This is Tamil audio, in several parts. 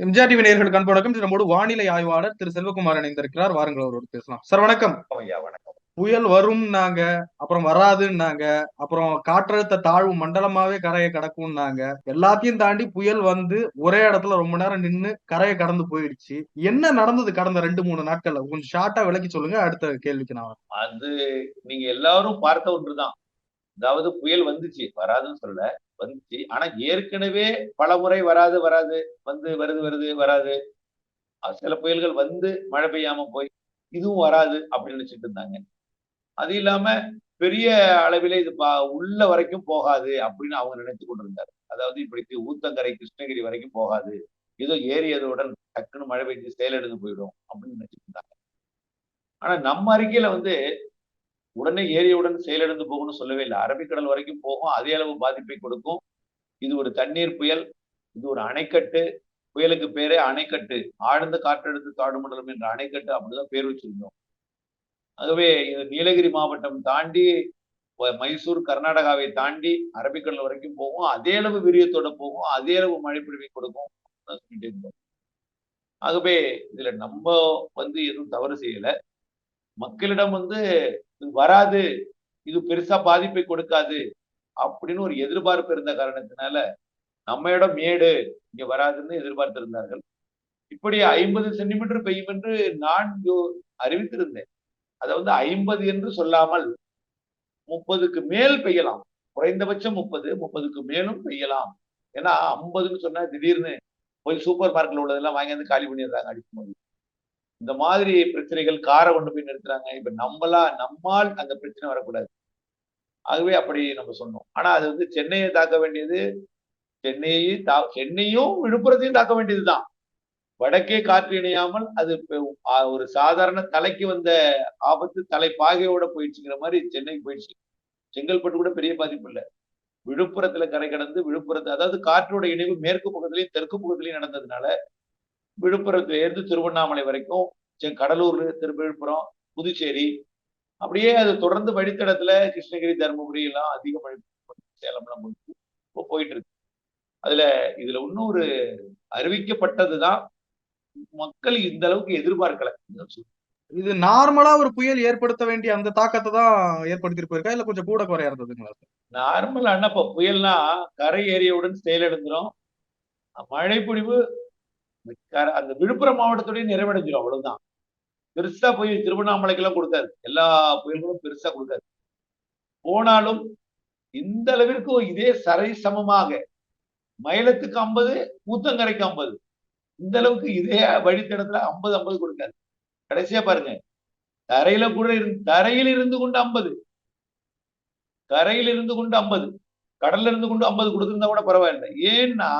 எம்ஜிஆர் டிவி நேயர்களுக்கு அன்பு வணக்கம். நம்மோடு வானிலை ஆய்வாளர் திரு செல்வகுமார் இணைந்திருக்கிறார். வாருங்கள் அவரோடு பேசலாம். சார் வணக்கம். புயல் வரும்னாங்க அப்புறம் வராதுன்னாங்க அப்புறம் காற்றழுத்த தாழ்வு மண்டலமாவே கரையை கடக்கும்னாங்க. எல்லாத்தையும் தாண்டி புயல் வந்து ஒரே இடத்துல ரொம்ப நேரம் நின்னு கரையை கடந்து போயிடுச்சு. என்ன நடந்தது கடந்த ரெண்டு மூணு நாட்கள்ல? கொஞ்சம் ஷார்ட்டா விளக்கி சொல்லுங்க. அடுத்த கேள்விக்கு நான். அது நீங்க எல்லாரும் பார்த்த ஒன்றுதான். அதாவது புயல் வந்துச்சு வராதுன்னு சொல்ல வந்துச்சு. ஆனா ஏற்கனவே பல முறை வராது வராது வந்து வருது வருது வராது. சில புயல்கள் வந்து மழை பெய்யாம போய் இதுவும் வராது அப்படின்னு நினைச்சிட்டு இருந்தாங்க. அது இல்லாம பெரிய அளவிலே இது பா- உள்ள வரைக்கும் போகாது அப்படின்னு அவங்க நினைத்து கொண்டிருந்தாரு அதாவது இப்படி ஊத்தங்கரை கிருஷ்ணகிரி வரைக்கும் போகாது. ஏதோ ஏறியதுடன் டக்குன்னு மழை பெய்ஞ்சு செயலெடுத்து போயிடும் அப்படின்னு நினைச்சிட்டு இருந்தாங்க. ஆனா நம்ம அறிக்கையில வந்து உடனே ஏரியவுடன் செயலிழந்து போகும்னு சொல்லவே இல்லை. அரபிக்கடல் வரைக்கும் போகும். அதே அளவு பாதிப்பை கொடுக்கும். இது ஒரு தண்ணீர் புயல். இது ஒரு அணைக்கட்டு. புயலுக்கு பேரே அணைக்கட்டு. ஆழ்ந்த காற்றழுத்த தாழ்வு மண்டலம் என்ற அணைக்கட்டு அப்படிதான் பேர் வச்சிருந்தோம். ஆகவே இது நீலகிரி மாவட்டம் தாண்டி மைசூர் கர்நாடகாவை தாண்டி அரபிக்கடல் வரைக்கும் போகும். அதே அளவு விரியத்தோட போகும். அதே அளவு மழை கொடுக்கும் அப்படின்னு சொல்லிட்டு இருந்தோம். ஆகவே இதுல நம்ம வந்து எதுவும் தவறு செய்யலை. மக்களிடம் வந்து இது வராது. இது பெருசா பாதிப்பை கொடுக்காது. அப்படின்னு ஒரு எதிர்பார்ப்பு இருந்த காரணத்தினால நம்ம இடம் மேடு இங்க வராதுன்னு எதிர்பார்த்திருந்தார்கள். இப்படி ஐம்பது சென்டிமீட்டர் பெய்யும் என்று நான் அறிவித்திருந்தேன். அதை வந்து ஐம்பது என்று சொல்லாமல் முப்பதுக்கு மேல் பெய்யலாம். குறைந்தபட்சம் முப்பது முப்பதுக்கு மேலும் பெய்யலாம். ஏன்னா ஐம்பதுன்னு சொன்னா திடீர்னு போய் சூப்பர் மார்க்கெட்ல உள்ளதெல்லாம் வாங்கி வந்து காலி பண்ணிடுறாங்க அடிக்கும்போது. இந்த மாதிரி பிரச்சனைகள் காரை கொண்டு போய் நிறுத்துறாங்க. இப்ப நம்மளா நம்மால் அந்த பிரச்சனை வரக்கூடாது. ஆகவே அப்படி நம்ம சொன்னோம். ஆனா அது வந்து சென்னையை தாக்க வேண்டியது சென்னையை தா சென்னையும் விழுப்புரத்தையும் தாக்க வேண்டியதுதான். வடக்கே காற்று இணையாமல் அது ஒரு சாதாரண தலைக்கு வந்த ஆபத்து தலை பாகையோட போயிடுச்சுங்கிற மாதிரி சென்னைக்கு போயிடுச்சு. செங்கல்பட்டு கூட பெரிய பாதிப்பு இல்லை. விழுப்புரத்துல கரை கடந்து விழுப்புரத்து அதாவது காற்றோட இணைவு மேற்கு பக்கத்துலயும் தெற்கு பக்கத்துலயும் நடந்ததுனால விழுப்புரத்துல இருந்து திருவண்ணாமலை வரைக்கும் கடலூர்ல திரு விழுப்புரம் புதுச்சேரி அப்படியே அது தொடர்ந்து வழித்தடத்துல கிருஷ்ணகிரி தருமபுரி எல்லாம் அதிக மழை சேலம் எல்லாம் போயிட்டு இப்போ போயிட்டு இருக்கு அதுல இதுல இன்னொரு அறிவிக்கப்பட்டதுதான் மக்கள் இந்த அளவுக்கு எதிர்பார்க்கல. இது நார்மலா ஒரு புயல் ஏற்படுத்த வேண்டிய அந்த தாக்கத்தை தான் ஏற்படுத்திட்டு போயிருக்கா? இல்ல கொஞ்சம் கூட குறையா இருந்ததுங்களா நார்மல் அண்ணப்ப புயல்னா கரை ஏறியவுடன் செயலிழந்துரும் மழை பொழிவு அந்த விழுப்புரம் மாவட்டத்துடைய நிறைவடைஞ்சிடும் அவ்வளவுதான். பெருசா போய் திருவண்ணாமலைக்கெல்லாம் கொடுத்தாரு எல்லா புயல்களும் பெருசா கொடுத்தாரு போனாலும் இந்த அளவிற்கு இதே சரை சமமாக மயிலத்துக்கு ஐம்பது ஊத்தங்கரைக்கு ஐம்பது. இந்த அளவுக்கு இதே வழித்தடத்துல ஐம்பது ஐம்பது கொடுக்காது. கடைசியா பாருங்க. தரையில கூட இருந்து தரையில் இருந்து கொண்டு ஐம்பது. கரையில் இருந்து கொண்டு ஐம்பது. கடல்ல இருந்து கொண்டு ஐம்பது கொடுத்துருந்தா கூட பரவாயில்லை. ஏன்னா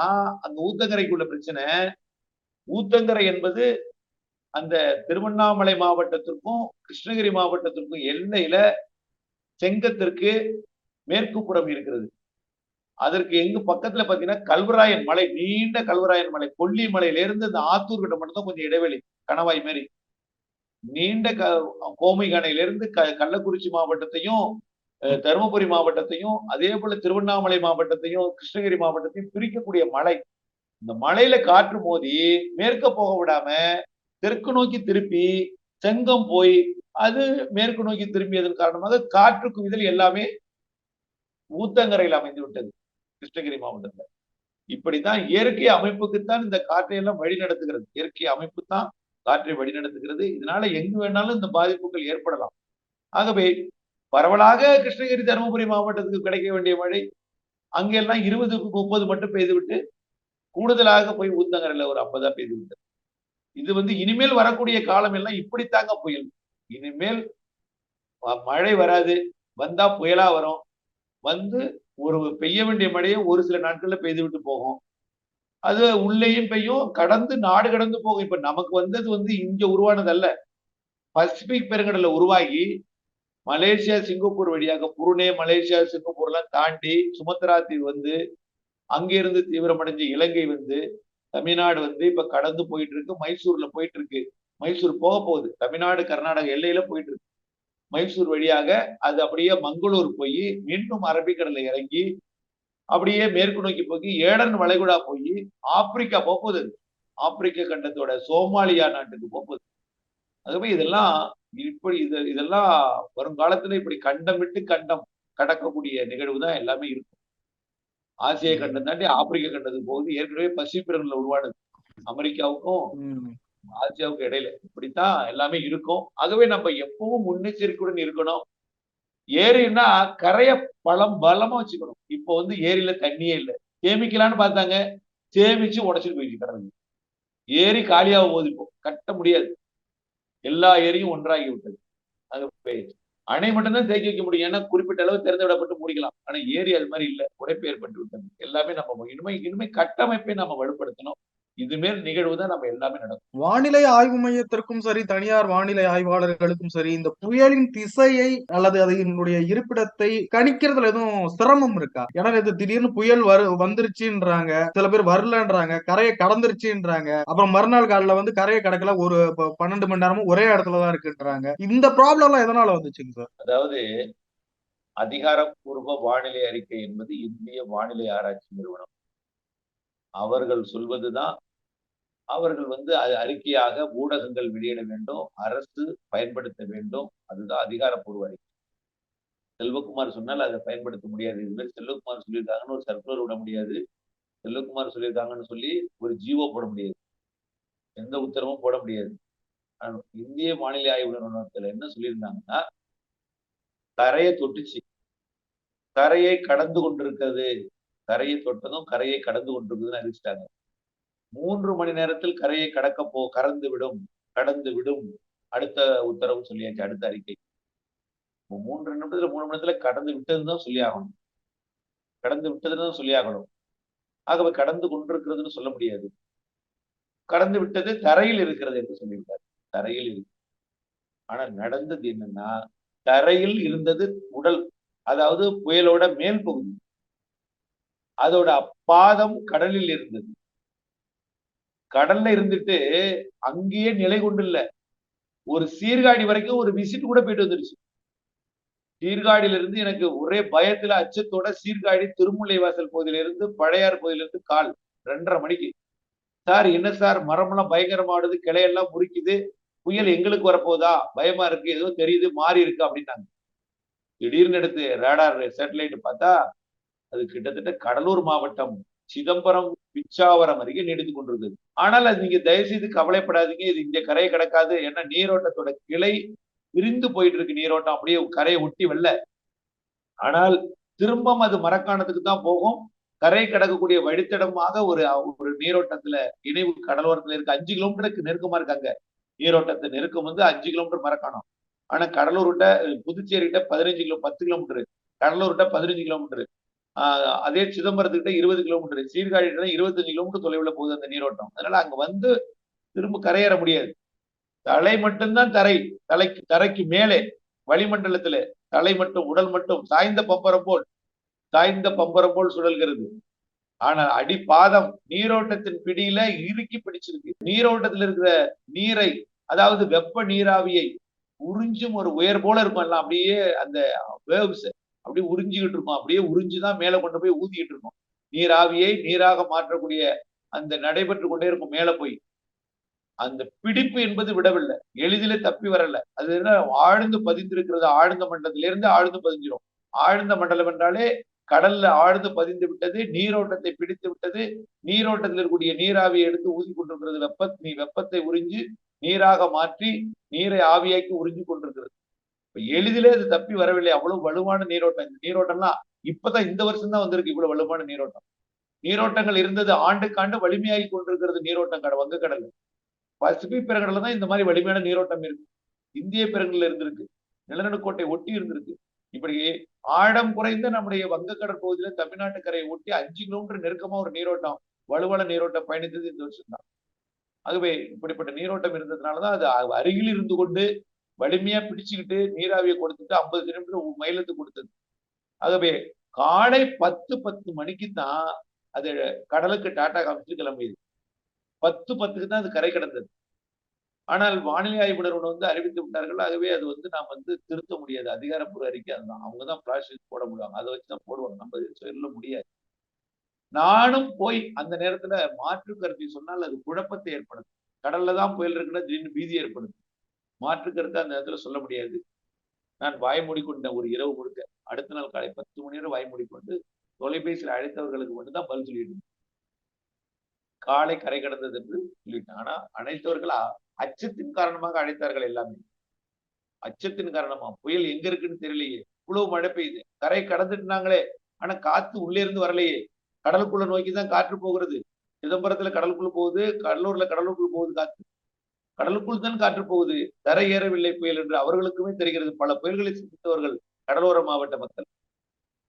அந்த ஊத்தங்கரைக்குள்ள பிரச்சனை ஊத்தங்கரை என்பது அந்த திருவண்ணாமலை மாவட்டத்திற்கும் கிருஷ்ணகிரி மாவட்டத்திற்கும் எல்லையில செங்கத்திற்கு மேற்கு புறம் இருக்கிறது. அதற்கு எங்க பக்கத்துல பாத்தீங்கன்னா கல்வராயன் மலை நீண்ட கல்வராயன் மலை கொல்லி மலையிலிருந்து இந்த ஆத்தூர் கிட்ட மட்டும்தான் கொஞ்சம் இடைவெளி கணவாய் மாரி. நீண்ட க கோமை இருந்து க கள்ளக்குறிச்சி மாவட்டத்தையும் தருமபுரி மாவட்டத்தையும் அதே போல திருவண்ணாமலை மாவட்டத்தையும் கிருஷ்ணகிரி மாவட்டத்தையும் பிரிக்கக்கூடிய மலை. இந்த மலையில காற்று மோதி மேற்க போக விடாம தெற்கு நோக்கி திருப்பி செங்கம் போய் அது மேற்கு நோக்கி திரும்பியதன் காரணமாக காற்று குவிதல் எல்லாமே ஊத்தங்கரையில் அமைந்து விட்டது. கிருஷ்ணகிரி மாவட்டத்துல. இப்படித்தான் இயற்கை அமைப்புக்குத்தான் இந்த காற்றை எல்லாம் வழி நடத்துகிறது. இயற்கை அமைப்பு தான் காற்றை வழி நடத்துகிறது. இதனால எங்கு வேணாலும் இந்த பாதிப்புகள் ஏற்படலாம். ஆகவே பரவலாக கிருஷ்ணகிரி தருமபுரி மாவட்டத்துக்கு கிடைக்க வேண்டிய மழை அங்கெல்லாம் இருபது முப்பது மட்டும் பெய்துவிட்டு கூடுதலாக போய் ஊத்தங்கரையில ஒரு அப்பதான் பெய்து விட்டது. இது வந்து இனிமேல் வரக்கூடிய காலம் எல்லாம் இப்படித்தாங்க புயல். இனிமேல் மழை வராது. வந்தா புயலா வரும். வந்து ஒரு பெய்ய வேண்டிய மழையை ஒரு சில நாட்கள்ல பெய்து விட்டு போகும். அது உள்ளேயும் பெய்யும். கடந்து நாடு கடந்து போகும். இப்ப நமக்கு வந்தது வந்து இங்க உருவானது அல்ல பசிபிக் பெருங்கடல்ல உருவாகி மலேசியா சிங்கப்பூர் வழியாக புருனே மலேசியா சிங்கப்பூர் எல்லாம் தாண்டி சுமத்ரா தீவு வந்து அங்கிருந்து தீவிரமடைஞ்சு இலங்கை வந்து தமிழ்நாடு வந்து இப்ப கடந்து போயிட்டு இருக்கு மைசூர்ல போயிட்டு இருக்கு மைசூர் போக போகுது. தமிழ்நாடு கர்நாடக எல்லையில போயிட்டு இருக்கு மைசூர் வழியாக அது அப்படியே மங்களூர் போய் மீண்டும் அரபிக்கடலை இறங்கி அப்படியே மேற்கு நோக்கி போய் ஏடன் வளைகுடா போய் ஆப்பிரிக்கா போகுது. ஆப்பிரிக்க கண்டத்தோட சோமாலியா நாட்டுக்கு போகுது. ஆகவே இதெல்லாம் இப்படி இது இதெல்லாம் வருங்காலத்துல இப்படி கண்டம் விட்டு கண்டம் கடக்கக்கூடிய நிகழ்வு தான் எல்லாமே இருக்கும். ஆசிய கண்டம் தாண்டி ஆப்பிரிக்க கண்டத்துக்கு போகுது. ஏற்கனவே பசிபிரன்ல உருவானது. அமெரிக்காவுக்கும். ஆசியாவுக்கும் இடையில. இப்படித்தான் எல்லாமே இருக்கும். ஆகவே நம்ம எப்பவும் முன்னெச்சரிக்கையுடன் இருக்கணும். ஏரின்னா கரைய பலம் பலமா வச்சுக்கணும். இப்போ வந்து ஏரியில தண்ணியே இல்லை. சேமிக்கலான்னு பார்த்தாங்க. சேமிச்சு உடைச்சிட்டு போயிடுச்சு கடலுக்கு ஏரி காலியாக இப்போ. கட்ட முடியாது. எல்லா ஏரியும் ஒன்றாகி விட்டது அது போயிடுச்சு. அணை மட்டும்தான் தேக்கி வைக்க முடியும். ஏன்னா குறிப்பிட்ட அளவு திறந்து விடப்பட்டு முடிக்கலாம். ஆனா ஏரி அது மாதிரி இல்ல. உடைப்பு ஏற்பட்டு விட்டது. எல்லாமே நம்ம இனிமே இனிமே கட்டமைப்பை நம்ம வலுப்படுத்தணும். இதுமேல் நிகழ்வு தான் நம்ம எல்லாமே நடக்கும். வானிலை ஆய்வு மையத்திற்கும் சரி தனியார் வானிலை ஆய்வாளர்களுக்கும் சரி இந்த புயலின் திசையை அல்லது அதனுடைய இருப்பிடத்தை கணிக்கிறதுல எதுவும் சிரமம் இருக்கா? ஏன்னா இது திடீர்னு புயல் வரு வந்துருச்சுன்றாங்க சில பேர் வரலன்றாங்க கரையை கடந்துருச்சுன்றாங்க அப்புறம் மறுநாள் காலையில வந்து கரையை கடக்கல ஒரு பன்னெண்டு மணி நேரமும் ஒரே இடத்துல தான் இருக்குன்றாங்க. இந்த ப்ராப்ளம் எல்லாம் எதனால வந்துச்சுங்க சார்? அதாவது அதிகாரப்பூர்வ வானிலை அறிக்கை என்பது இந்திய வானிலை ஆராய்ச்சி நிறுவனம். அவர்கள் சொல்வதுதான் அவர்கள் வந்து அது அறிக்கையாக ஊடகங்கள் வெளியிட வேண்டும் அரசு பயன்படுத்த வேண்டும். அதுதான் அதிகாரப்பூர்வ அறிக்கை. செல்வகுமார் சொன்னால் அதை பயன்படுத்த முடியாது. இது மாதிரி செல்வகுமார் சொல்லியிருக்காங்கன்னு ஒரு சர்க்குலர் விட முடியாது. செல்வகுமார் சொல்லியிருக்காங்கன்னு சொல்லி ஒரு ஜீவோ போட முடியாது. எந்த உத்தரவும் போட முடியாது. ஆனா, இந்திய வானிலை ஆய்வு நிறுவனத்துல என்ன சொல்லியிருந்தாங்கன்னா கரையை தொட்டுச்சு. கரையை கடந்து கொண்டிருக்கிறது. கரையை தொட்டதும் கரையை கடந்து கொண்டிருக்குதுன்னு அறிவிச்சிட்டாங்க. மூன்று மணி நேரத்தில் கரையை கடக்க போ கறந்து விடும் கடந்து விடும். அடுத்த உத்தரவு சொல்லியாச்சு அடுத்த அறிக்கை. மூன்று நிமிடத்துல மூணு நிமிடத்துல கடந்து விட்டதுன்னு தான் சொல்லி ஆகணும் கடந்து விட்டதுன்னு சொல்லி ஆகணும் ஆகவே கடந்து கொண்டிருக்கிறதுன்னு சொல்ல முடியாது. கடந்து விட்டது தரையில் இருக்கிறது என்று சொல்லியிருக்காரு. தரையில் இருக்கு ஆனா நடந்தது என்னன்னா தரையில் இருந்தது உடல் அதாவது புயலோட மேல் பகுதி. அதோட அப்பாதம் கடலில் இருந்தது. கடல்ல இருந்துட்டு அங்கேயே நிலை கொண்டு இல்ல ஒரு சீர்காழி வரைக்கும் ஒரு விசிட் கூட போயிட்டு வந்துருச்சு. சீர்காழியில இருந்து எனக்கு ஒரே பயத்துல அச்சத்தோட சீர்காழி திருமுல்லை வாசல் இருந்து பழையார் பகுதியிலிருந்து கால் ரெண்டரை மணிக்கு. சார் என்ன சார்? மரமெல்லாம் பயங்கரமாடுது கிளையெல்லாம் முறிக்குது. புயல் எங்களுக்கு வரப்போதா பயமா இருக்கு ஏதோ தெரியுது மாறி இருக்கு அப்படின்னாங்க. திடீர்னு எடுத்து ரேடார் சேட்டலைட் பார்த்தா அது கிட்டத்தட்ட கடலூர் மாவட்டம் சிதம்பரம் பிச்சாவரம் வரைக்கும் நீடித்து கொண்டிருந்தது. ஆனால் அது நீங்க தயவு செய்து கவலைப்படாதீங்க. இது இங்க கரையை கிடக்காது. ஏன்னா நீரோட்டத்தோட கிளை விரிந்து போயிட்டு இருக்கு நீரோட்டம். அப்படியே கரையை ஒட்டி வெல்ல. ஆனால் திரும்பம் அது மரக்காணத்துக்கு தான் போகும். கரை கடக்கக்கூடிய வழித்தடமாக ஒரு ஒரு நீரோட்டத்துல இணைவு கடலோரத்துல இருக்கு. அஞ்சு கிலோமீட்டருக்கு நெருக்கமா இருக்காங்க நீரோட்டத்தை நெருக்கம் வந்து அஞ்சு கிலோமீட்டர் மரக்காணம். ஆனா கடலூர்கிட்ட புதுச்சேரிகிட்ட பதினஞ்சு கிலோ பத்து கிலோமீட்டர். கடலூர்கிட்ட பதினஞ்சு கிலோமீட்டர். அதே சிதம்பரத்துக்கிட்ட இருபது கிலோமீட்டர் சீர்காழிகிட்ட இருபத்தஞ்சு கிலோமீட்டர் தொலைவில் போகுது அந்த நீரோட்டம். அதனால அங்க வந்து திரும்ப கரையேற முடியாது. தலை மட்டும்தான் தரை தலைக்கு தரைக்கு மேலே வளிமண்டலத்துல. தலை மட்டும் உடல் மட்டும் சாய்ந்த பம்பரம் போல் சாய்ந்த பம்பரம் போல் சுழல்கிறது. ஆனால் அடிப்பாதம் நீரோட்டத்தின் பிடியில இறுக்கி பிடிச்சிருக்கு. நீரோட்டத்தில் இருக்கிற நீரை அதாவது வெப்ப நீராவியை உறிஞ்சும் ஒரு உயர் போல இருக்கும் எல்லாம். அப்படியே அந்த வேவ்ஸ் அப்படியே உறிஞ்சிக்கிட்டு இருக்கும் அப்படியே உறிஞ்சுதான் மேல கொண்டு போய் ஊதிக்கிட்டு இருக்கும் நீராவியை நீராக மாற்றக்கூடிய அந்த நடைபெற்று கொண்டே இருக்கும் மேல போய். அந்த பிடிப்பு என்பது விடவில்லை. எளிதில தப்பி வரல. அது என்ன? ஆழ்ந்து பதிந்திருக்கிறது ஆழ்ந்த மண்டலத்திலிருந்து ஆழ்ந்து பதிஞ்சிரும். ஆழ்ந்த மண்டலம் என்றாலே கடல்ல ஆழ்ந்து பதிந்து விட்டது நீரோட்டத்தை பிடித்து விட்டது. நீரோட்டத்தில் இருக்கக்கூடிய நீராவியை எடுத்து ஊதி கொண்டிருக்கிறது வெப்ப நீ வெப்பத்தை உறிஞ்சு நீராக மாற்றி நீரை ஆவியாக்கி உறிஞ்சு கொண்டிருக்கிறது. எளிதிலே அது தப்பி வரவில்லை. அவ்வளவு வலுவான நீரோட்டம். இந்த நீரோட்டம்லாம் இப்பதான் இந்த வருஷம் தான் வந்திருக்கு இவ்வளவு வலுவான நீரோட்டம். நீரோட்டங்கள் இருந்தது ஆண்டுக்காண்டு வலிமையாகி கொண்டிருக்கிறது நீரோட்டம் கட வங்கக்கடல். பசிபிக் பெருங்கடல்ல தான் இந்த மாதிரி வலிமையான நீரோட்டம் இருக்கு. இந்திய பிறகுல இருந்திருக்கு. நிலநடுக்கோட்டை ஒட்டி இருந்திருக்கு. இப்படி ஆழம் குறைந்த நம்முடைய வங்கக்கடல் பகுதியில தமிழ்நாட்டு கரையை ஒட்டி அஞ்சு கிலோமீட்டர் நெருக்கமா ஒரு நீரோட்டம் வலுவான நீரோட்டம் பயணித்தது இந்த வருஷம் தான் ஆகவே இப்படிப்பட்ட நீரோட்டம் இருந்ததுனாலதான் அது அருகில் இருந்து கொண்டு வலிமையா பிடிச்சுக்கிட்டு நீராவியை கொடுத்துட்டு ஐம்பது கிலோமீட்டர் மயிலத்து கொடுத்தது. ஆகவே காலை பத்து பத்து மணிக்கு தான் அது கடலுக்கு டாட்டா காமிச்சு கிளம்பியது. பத்து பத்துக்கு தான் அது கரை கடந்தது. ஆனால் வானிலை ஆய்வு நிறுவனம் வந்து அறிவித்து விட்டார்கள். ஆகவே அது வந்து நாம் வந்து திருத்த முடியாது. அதிகாரப்பூர்வ அறிக்கை அதுதான். அவங்க தான் பிளாஸ்டிக் போட முடியும். அதை வச்சு தான் போடுவாங்க. நம்ம சொல்ல முடியாது. நானும் போய் அந்த நேரத்துல மாற்று கருத்தை சொன்னால் அது குழப்பத்தை ஏற்படுது கடல்ல தான் புயல் இருக்குன்னா திடீர்னு பீதி ஏற்படுது. மாற்று கருத்து அந்த நேரத்துல சொல்ல முடியாது. நான் வாய் மூடிக்கொண்டேன் ஒரு இரவு முழுக்க அடுத்த நாள் காலை பத்து மணி நேரம் வாய் மூடிக்கொண்டு தொலைபேசியில் அழைத்தவர்களுக்கு மட்டும்தான் பதில் சொல்லிட்டு காலை கரை கடந்தது என்று சொல்லிட்டேன். ஆனா அனைத்தவர்கள் அச்சத்தின் காரணமாக அழைத்தார்கள் எல்லாமே. அச்சத்தின் காரணமா? புயல் எங்க இருக்குன்னு தெரியலையே. இவ்வளவு மழை பெய்யுது. கரை கடந்துட்டாங்களே. ஆனா காத்து உள்ளே இருந்து வரலையே. கடலுக்குள்ள நோக்கி தான் காற்று போகிறது. சிதம்பரத்துல கடலுக்குள்ள போகுது கடலூர்ல கடலுக்குள்ள போகுது காற்று கடலுக்குள் தான் காற்று போகுது. தரை ஏறவில்லை புயல் என்று அவர்களுக்குமே தெரிகிறது. பல புயல்களை சந்தித்தவர்கள் கடலோர மாவட்ட மக்கள்.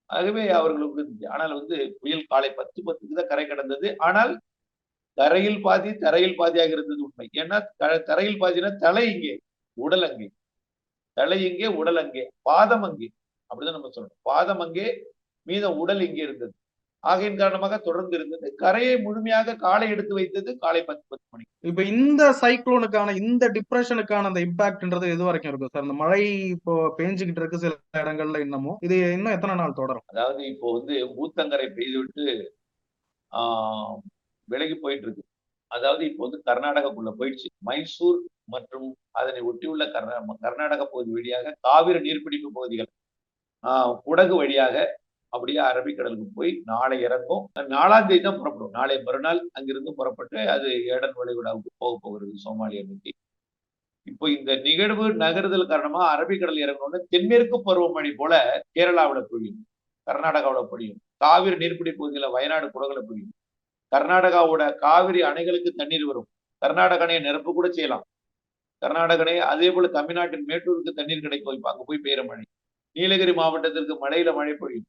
ஆகவே அவர்களுக்கு. ஆனால் வந்து புயல் காலை பத்து பத்துக்கு தான் கரை கடந்தது. ஆனால் தரையில் பாதி தரையில் பாதியாக இருந்தது உண்மை. ஏன்னா தரையில் பாதினா தலை இங்கே உடல் அங்கே. தலை இங்கே உடல் அங்கே. பாதம் அங்கே. அப்படிதான் நம்ம சொல்லணும். பாதம் அங்கே மீதம் உடல் இங்கே இருந்தது. ஆகையின் காரணமாக தொடர்ந்து இருந்தது. கரையை முழுமையாக காலை எடுத்து வைத்தது காலை பத்து பத்து மணி. இப்ப இந்த சைக்ளோனுக்கான இந்த டிப்ரெஷனுக்கான அந்த இம்பாக்ட்ன்றது எது வரைக்கும் இருக்கும்? சார் இந்த மழை இப்போ பேஞ்சுக்கிட்டு இருக்கு சில இடங்கள்ல இன்னமும். இது இன்னும் எத்தனை நாள் தொடரும்? அதாவது இப்போ வந்து ஊத்தங்கரை பெய்துவிட்டு ஆஹ் விலகி போயிட்டு இருக்கு அதாவது இப்போ வந்து கர்நாடகாக்குள்ள போயிடுச்சு. மைசூர் மற்றும் அதனை ஒட்டியுள்ள கர்நா கர்நாடக பகுதி வழியாக காவிரி நீர்பிடிப்பு பகுதிகள் ஆஹ் குடகு வழியாக அப்படியே அரபிக்கடலுக்கு போய் நாளை இறங்கும். நாலாம் தேதி தான் புறப்படும். நாளை மறுநாள் அங்கிருந்து புறப்பட்டு அது ஏடன் வளைகுடாவுக்கு போக போகிறது சோமாலியா நோக்கி. இப்போ இந்த நிகழ்வு நகருதல் காரணமா அரபிக்கடல் இறங்கணும்னு தென்மேற்கு பருவமழை போல கேரளாவுல பொழியும். கர்நாடகாவில் பொழியும். காவிரி நீர்பிடி பகுதியில் வயநாடு குடகுல பொழியும். கர்நாடகாவோட காவிரி அணைகளுக்கு தண்ணீர் வரும். கர்நாடக அணையை நிரப்பு கூட செய்யலாம். கர்நாடக அதே போல தமிழ்நாட்டின் மேட்டூருக்கு தண்ணீர் கிடைக்கும். இப்போ அங்க போய் பெய்கிற மழை. நீலகிரி மாவட்டத்திற்கு மழையில மழை பொழியும்.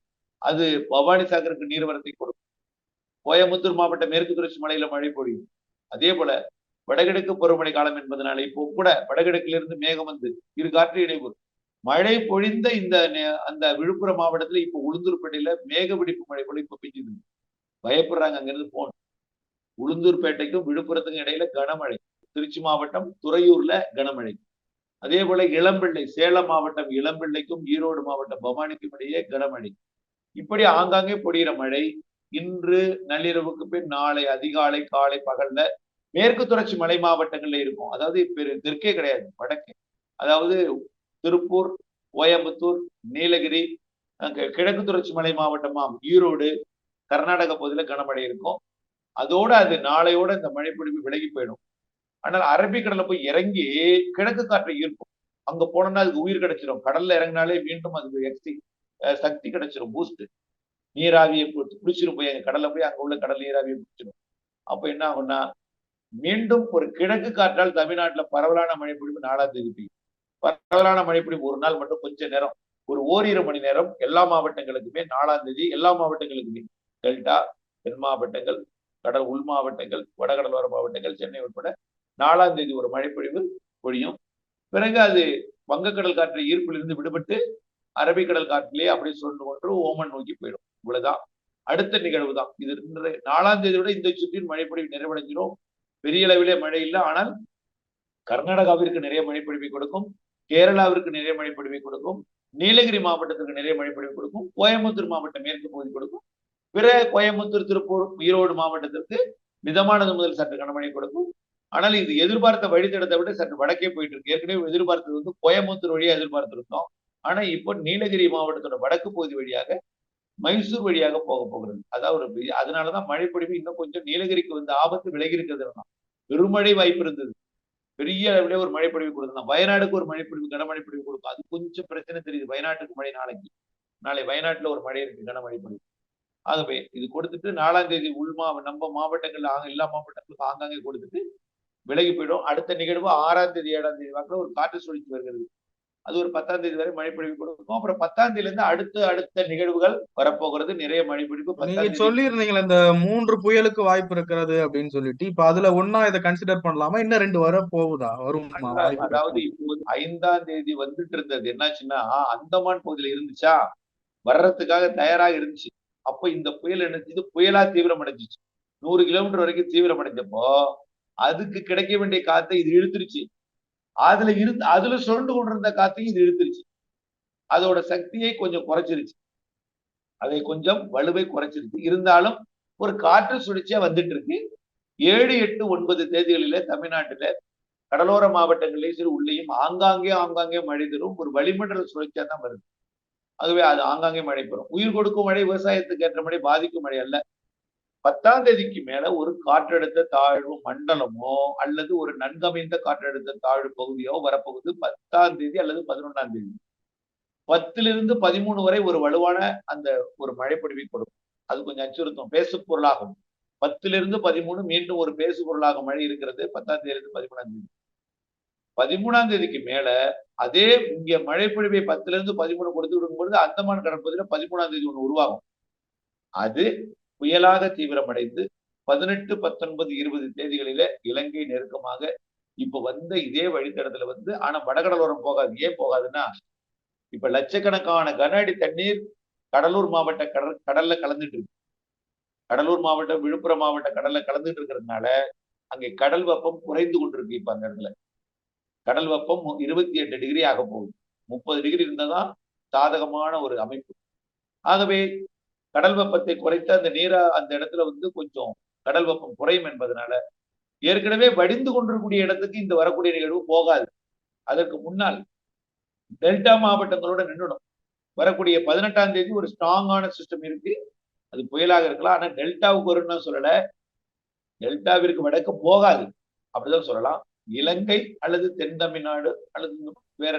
அது பவானி சாகருக்கு நீர்வரத்தை கொடுக்கும். கோயம்புத்தூர் மாவட்ட மேற்கு தொடர்ச்சி மலையில மழை பொழியும். அதே போல வடகிழக்கு பருவமழை காலம் என்பதனால இப்போ கூட வடகிழக்கிலிருந்து மேகம் வந்து இரு காற்று இடைவரும் மழை பொழிந்த இந்த அந்த விழுப்புரம் மாவட்டத்துல இப்போ உளுந்தூர்பேட்டையில மேக வெடிப்பு மழை கூட இப்போ பெய்யுது பயப்படுறாங்க அங்கிருந்து போகணும். உளுந்தூர்பேட்டைக்கும் விழுப்புரத்துக்கும் இடையில கனமழை. திருச்சி மாவட்டம் துறையூர்ல கனமழை. அதே போல இளம்பிள்ளை சேலம் மாவட்டம் இளம்பிள்ளைக்கும் ஈரோடு மாவட்டம் பவானிக்கும் இடையே கனமழை. இப்படி ஆங்காங்கே பொடிகிற மழை இன்று நள்ளிரவுக்கு பின் நாளை அதிகாலை காலை பகல்ல மேற்கு தொடர்ச்சி மலை மாவட்டங்கள்ல இருக்கும். அதாவது பெரு தெற்கே கிடையாது வடக்கே. அதாவது திருப்பூர் கோயம்புத்தூர் நீலகிரி கிழக்கு தொடர்ச்சி மலை மாவட்டமாம் ஈரோடு கர்நாடக பகுதியில கனமழை இருக்கும். அதோட அது நாளையோட இந்த மழைப்பொழிவு விலகி போயிடும். ஆனால் அரபிக்கடல்ல போய் இறங்கி கிழக்கு காற்றை ஈர்க்கும். அங்க போனோம்னா அதுக்கு உயிர் கிடைச்சிடும் கடல்ல இறங்கினாலே மீண்டும் அதுக்கு எக்ஸி சக்தி கிடைச்சிடும் பூஸ்ட் நீராவியை பு- பிடிச்சிரும் போய் அங்க கடல்ல போய் அங்க உள்ள கடல் நீராவியை குடிச்சிடும் அப்ப என்ன ஆகும்னா மீண்டும் ஒரு கிழக்கு காற்றால் தமிழ்நாட்டுல பரவலான மழைப்பொழிவு நாலாம் தேதி. பெய்யும் பரவலான மழைப்பொழிவு ஒரு நாள் மட்டும் கொஞ்ச நேரம். ஒரு ஓரிரு மணி நேரம் எல்லா மாவட்டங்களுக்குமே நாலாம் தேதி எல்லா மாவட்டங்களுக்குமே. டெல்டா தென் மாவட்டங்கள் கடல் உள் மாவட்டங்கள் வடகடலோர மாவட்டங்கள் சென்னை உட்பட நாலாம் தேதி ஒரு மழைப்பொழிவு பொழியும். பிறகு அது வங்கக்கடல் காற்றை ஈர்ப்பிலிருந்து விடுபட்டு அரபிக்கடல் காற்றிலே அப்படியே சுழன்று கொண்டு ஓமன் நோக்கி போயிடும். இவ்வளவுதான். அடுத்த நிகழ்வு தான் இது இன்று நாலாம் தேதியோட இந்த சுற்றின் மழைப்பொழிவு நிறைவடைஞ்சிடும் பெரிய அளவிலே மழை இல்லை. ஆனால் கர்நாடகாவிற்கு நிறைய மழைப்பொழிவை கொடுக்கும். கேரளாவிற்கு நிறைய மழைப்பொழிவை கொடுக்கும். நீலகிரி மாவட்டத்திற்கு நிறைய மழைப்பொழிவு கொடுக்கும். கோயம்புத்தூர் மாவட்டம் மேற்கு பகுதி கொடுக்கும். பிற கோயம்புத்தூர் திருப்பூர் ஈரோடு மாவட்டத்திற்கு மிதமானது முதல் சற்று கனமழை கொடுக்கும். ஆனால் இது எதிர்பார்த்த வழித்தடத்தை விட சற்று வடக்கே போயிட்டு இருக்கு. ஏற்கனவே எதிர்பார்த்தது வந்து கோயம்புத்தூர் வழியா எதிர்பார்த்திருந்தோம். ஆனா இப்போ நீலகிரி மாவட்டத்தோட வடக்கு பகுதி வழியாக மைசூர் வழியாக போக போகிறது. அதாவது ஒரு அதனாலதான் மழைப்பொழிவு இன்னும் கொஞ்சம் நீலகிரிக்கு வந்து ஆபத்து விலகி இருக்கிறது பெருமழை வாய்ப்பு இருந்தது. பெரிய அளவிலே ஒரு மழைப்பொழிவு கொடுக்கலாம். வயநாடுக்கு ஒரு மழைப்பொழிவு கனமழை பொழிவு கொடுக்கும். அது கொஞ்சம் பிரச்சனை தெரியுது. வயநாட்டுக்கு மழை நாளைக்கு. நாளை வயநாட்டுல ஒரு மழை இருக்கு கனமழை பொழிவு. ஆகவே இது கொடுத்துட்டு நாலாம் தேதி உள்மா நம்ம மாவட்டங்கள்ல ஆங்க எல்லா மாவட்டங்களுக்கும் ஆங்காங்கே கொடுத்துட்டு விலகி போயிடும். அடுத்த நிகழ்வு ஆறாம் தேதி ஏழாம் தேதி வாக்குல ஒரு காற்று சுழற்சி வருகிறது. அது ஒரு பத்தாம் தேதி வரை மழைப்பொழிவு கொடுக்கும். அப்புறம் பத்தாம் தேதியில இருந்து அடுத்த அடுத்த நிகழ்வுகள் வரப்போகிறது. நிறைய மழைப்பொழிவு நீங்க பத்தாம் தேதி. சொல்லியிருந்தீங்களே இந்த மூன்று புயலுக்கு வாய்ப்பு இருக்கிறது அப்படின்னு சொல்லிட்டு. இப்ப அதுல ஒன்னா இதை கன்சிடர் பண்ணலாமா? இன்னும் ரெண்டு வர போகுதா வருமா? அதாவது இருக்கா? இப்போ வந்து ஐந்தாம் தேதி வந்துட்டு இருந்தது. என்னாச்சுன்னா அந்தமான் பகுதியில இருந்துச்சா? வர்றதுக்காக தயாராக இருந்துச்சு. அப்போ இந்த புயல் என்ன செய்யுது புயலா தீவிரம் அடைஞ்சிச்சு. நூறு கிலோமீட்டர் வரைக்கும் தீவிரம் அடைஞ்சப்போ அதுக்கு கிடைக்க வேண்டிய காத்தை இது இழுத்துருச்சு. அதுல இருந்து அதுல சுரண்டு கொண்டிருந்த காத்தையும் இது இழுத்துருச்சு. அதோட சக்தியை கொஞ்சம் குறைச்சிருச்சு. அதை கொஞ்சம் வலுவை குறைச்சிருச்சு. இருந்தாலும் ஒரு காற்று சுழற்சியா வந்துட்டு இருக்கு ஏழு எட்டு ஒன்பது தேதிகளில தமிழ்நாட்டுல கடலோர மாவட்டங்களிலேயும் சரி உள்ளேயும் ஆங்காங்கே ஆங்காங்கே மழை தரும் ஒரு வளிமண்டல சுழற்சியா தான் வருது. ஆகவே அது ஆங்காங்கே மழை பெறும். உயிர் கொடுக்கும் மழை விவசாயத்துக்கு ஏற்ற மழை பாதிக்கும் மழை அல்ல. பத்தாம் தேதிக்கு மேல ஒரு காற்றழுத்த தாழ்வு மண்டலமோ அல்லது ஒரு நன்கமைந்த காற்றழுத்த தாழ்வு பகுதியோ வரப்போகுது பத்தாம் தேதி அல்லது பதினொன்றாம் தேதி. பத்திலிருந்து பதிமூணு வரை ஒரு வலுவான அந்த ஒரு மழைப்பொழிவை கொடுக்கும். அது கொஞ்சம் அச்சுறுத்தும். பேசு பொருளாகும் பத்திலிருந்து பதிமூணு மீண்டும் ஒரு பேசு பொருளாக மழை இருக்கிறது பத்தாம் தேதி இருந்து பதிமூணாம் தேதி. பதிமூணாம் தேதிக்கு மேல அதே இங்க மழைப்பொழிவை பத்துல இருந்து பதிமூணு கொடுத்து விடும் பொழுது அந்தமான் கடற்பகுதியில பதிமூணாம் தேதி ஒன்று உருவாகும். அது புயலாக தீவிரமடைந்து பதினெட்டு பத்தொன்பது இருபது தேதிகளில இலங்கை நெருக்கமாக இப்ப வந்த இதே வழித்தடத்துல வந்து ஆனா வடகடலோரம் போகாது. ஏன் போகாதுன்னா இப்ப லட்சக்கணக்கான கன அடி தண்ணீர் கடலூர் மாவட்ட கடல் கடல்ல கலந்துட்டு இருக்கு. கடலூர் மாவட்டம் விழுப்புரம் மாவட்ட கடல்ல கலந்துட்டு இருக்கிறதுனால அங்கே கடல் வெப்பம் குறைந்து கொண்டிருக்கு இப்ப அந்த இடத்துல. கடல் வெப்பம் இருபத்தி எட்டு டிகிரி ஆக போகுது. முப்பது டிகிரி இருந்ததான் சாதகமான ஒரு அமைப்பு. ஆகவே கடல் வெப்பத்தை குறைத்து அந்த நீரா அந்த இடத்துல வந்து கொஞ்சம் கடல் வெப்பம் குறையும் என்பதனால ஏற்கனவே வடிந்து கொண்டிருக்கக்கூடிய இடத்துக்கு இந்த வரக்கூடிய நிகழ்வு போகாது. அதற்கு முன்னால் டெல்டா மாவட்டங்களோட நின்றுடும் வரக்கூடிய பதினெட்டாம் தேதி ஒரு ஸ்ட்ராங்கான சிஸ்டம் இருக்கு. அது புயலாக இருக்கலாம். ஆனா டெல்டாவுக்கு வரும்னு சொல்லல. டெல்டாவிற்கு வடக்கு போகாது. அப்படிதான் சொல்லலாம். இலங்கை அல்லது தென் தமிழ்நாடு அல்லது வேற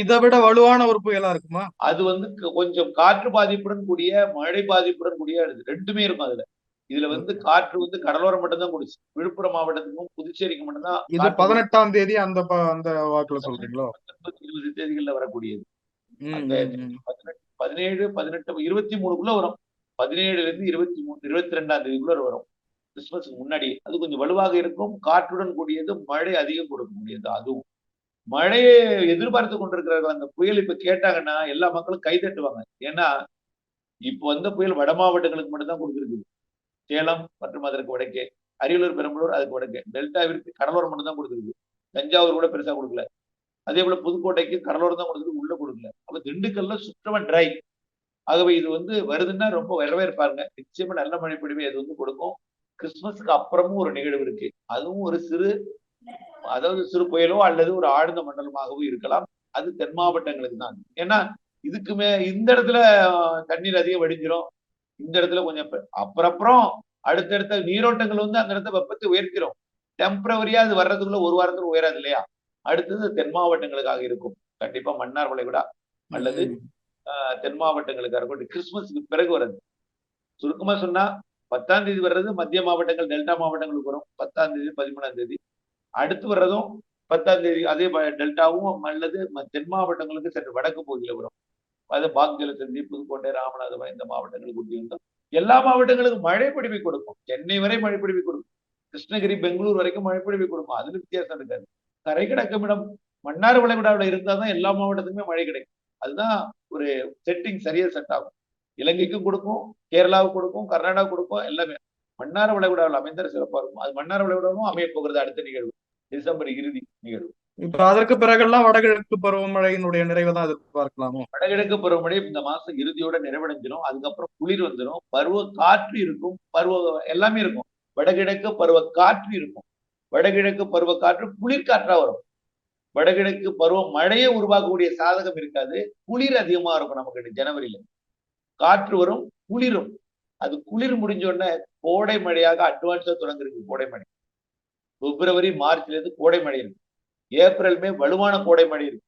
இதை விட வலுவான ஒரு புயலா இருக்குமா? அது வந்து கொஞ்சம் காற்று பாதிப்புடன் கூடிய மழை பாதிப்புடன் கூடிய ரெண்டுமே இருக்கும் அதுல. இதுல வந்து காற்று வந்து கடலோரம் மட்டும்தான் குடிச்சு. விழுப்புரம் மாவட்டத்துக்கும் புதுச்சேரிக்கு மட்டும்தான் இது பதினெட்டாம் தேதி அந்த அந்த வாக்குல சொல்றீங்களோ? இருபது தேதிகள்ல வரக்கூடியது. பதினேழு பதினெட்டு இருபத்தி மூணுக்குள்ள வரும் பதினேழுல இருந்து இருபத்தி மூணு இருபத்தி ரெண்டாம் தேதிக்குள்ள வரும். கிறிஸ்துமஸ்க்கு முன்னாடி. அது கொஞ்சம் வலுவாக இருக்கும். காற்றுடன் கூடியது மழை அதிகம் கொடுக்க முடியாது அதுவும் மழையை எதிர்பார்த்து கொண்டிருக்கிறார்கள். அந்த புயல் இப்ப கேட்டாங்கன்னா எல்லா மக்களும் கை தட்டுவாங்க. ஏன்னா இப்போ வந்த புயல் வட மாவட்டங்களுக்கு மட்டும்தான் கொடுத்துருக்குது சேலம் மற்றும் அதற்கு வடக்கே அரியலூர் பெரம்பலூர் அதுக்கு வடக்கே டெல்டாவிற்கு கடலோரம் மட்டும் தான் கொடுத்துருக்கு. தஞ்சாவூர் கூட பெருசா கொடுக்கல. அதே போல புதுக்கோட்டைக்கு கடலோரம் தான் கொடுத்துருக்கு உள்ள கொடுக்கல. அப்ப திண்டுக்கல்ல சுற்றமா ட்ரை. ஆகவே இது வந்து வருதுன்னா ரொம்ப வரவேற்பாருங்க. நிச்சயமா நல்ல மழை பொழிவு அது வந்து கொடுக்கும். கிறிஸ்துமஸ்க்கு அப்புறமும் ஒரு நிகழ்வு இருக்கு. அதுவும் ஒரு சிறு அதாவது சிறு புயலோ அல்லது ஒரு ஆழ்ந்த மண்டலமாகவோ இருக்கலாம். அது தென் மாவட்டங்களுக்கு தான். ஏன்னா இதுக்குமே இந்த இடத்துல தண்ணீர் அதிகம் வடிஞ்சிரும். இந்த இடத்துல கொஞ்சம் அப்புறம் அப்புறம் அடுத்தடுத்த நீரோட்டங்கள் வந்து அந்த இடத்த வெப்பத்தை உயர்த்திரும். டெம்பரவரியா அது வர்றதுக்குள்ள ஒரு வாரத்துல உயராது இல்லையா? அடுத்தது தென் மாவட்டங்களுக்காக இருக்கும். கண்டிப்பா மன்னார் வளைகுடா அல்லது தென் மாவட்டங்களுக்காக இருக்கும் கிறிஸ்துமஸ்க்கு பிறகு வர்றது. சுருக்கமா சொன்னா பத்தாம் தேதி வர்றது மத்திய மாவட்டங்கள் டெல்டா மாவட்டங்களுக்கு வரும். பத்தாம் தேதி பதிமூணாம் தேதி. அடுத்து வர்றதும் பத்தாம் தேதி அதே டெல்டாவும் அல்லது தென் மாவட்டங்களுக்கு சற்று வடக்கு பகுதியில் வரும். அது பாக்ஜலசந்தி புதுக்கோட்டை ராமநாதபுரம் இந்த மாவட்டங்களுக்கு ஒட்டி எல்லா மாவட்டங்களுக்கும் மழை கொடுக்கும். சென்னை வரை மழை கொடுக்கும். கிருஷ்ணகிரி பெங்களூர் வரைக்கும் மழை கொடுக்கும். அதுல வித்தியாசம் இருக்காது. கரை கிடக்குமிடம் மன்னார் வளைகுடாவில் இருந்தால் தான் எல்லா மாவட்டத்துக்குமே மழை கிடைக்கும். அதுதான் ஒரு செட்டிங் சரியா செட் ஆகும். இலங்கைக்கும் கொடுக்கும் கேரளாவுக்கு கொடுக்கும் கர்நாடகா கொடுக்கும் எல்லாமே. மன்னார் வளைகுடாவில் அமைந்தால் சிறப்பாக இருக்கும். அது மன்னார் வளைகுடாவும் அமைய போகிறது அடுத்த நிகழ்வு. டிசம்பர் இறுதி நிகழ்வு. இப்ப அதற்கு பிறகெல்லாம் வடகிழக்கு பருவமழையினுடைய நிறைவை தான் எதிர்பார்க்கலாமோ? வடகிழக்கு பருவமழை இந்த மாசம் இறுதியோட நிறைவடைஞ்சிடும் அதுக்கப்புறம் குளிர் வந்துடும் பருவ காற்று இருக்கும். பருவ எல்லாமே இருக்கும். வடகிழக்கு பருவ காற்று இருக்கும். வடகிழக்கு பருவ காற்று குளிர் காற்றா வரும். வடகிழக்கு பருவ மழையை உருவாக்கக்கூடிய சாதகம் இருக்காது. குளிர் அதிகமா இருக்கும் நமக்கு ஜனவரியில. காற்று வரும் குளிரும். அது குளிர் முடிஞ்ச உடனே கோடை மழையாக அட்வான்ஸா தொடங்கிருக்கு கோடை மழை. பிப்ரவரி மார்ச்ல இருந்து கோடை மழை இருக்கு. ஏப்ரல் மே வலுவான கோடை மழை இருக்கு.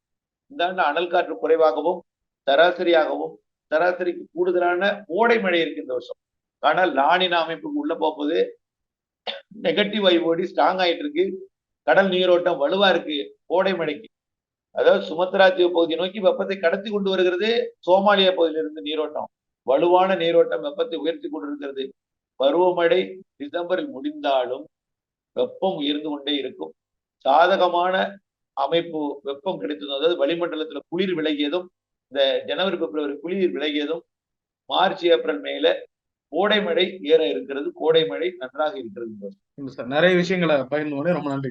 இந்த ஆண்டு அனல் காற்று குறைவாகவும் சராசரியாகவும் சராசரிக்கு கூடுதலான கோடை மழை இருக்கு இந்த வருஷம். ஆனால் லானின அமைப்புக்கு உள்ள போகும்போது நெகட்டிவ் ஓடி ஸ்ட்ராங் ஆயிட்டு இருக்கு. கடல் நீரோட்டம் வலுவா இருக்கு கோடை மழைக்கு. அதாவது சுமத்ரா தீவு பகுதியை நோக்கி வெப்பத்தை கடத்தி கொண்டு வருகிறது சோமாலியா பகுதியிலிருந்து நீரோட்டம். வலுவான நீரோட்டம் வெப்பத்தை உயர்த்தி கொண்டிருக்கிறது. பருவமழை டிசம்பரில் முடிந்தாலும் வெப்பம் உயர்ந்து கொண்டே இருக்கும். சாதகமான அமைப்பு வெப்பம் கிடைத்ததும் அதாவது வளிமண்டலத்துல குளிர் விலகியதும் இந்த ஜனவரி பிப்ரவரி குளிர் விலகியதும் மார்ச் ஏப்ரல் மேல கோடை மழை ஏற இருக்கிறது. கோடை மழை நன்றாக இருக்கிறது. நிறைய விஷயங்களை பகிர்ந்து ரொம்ப நன்றி.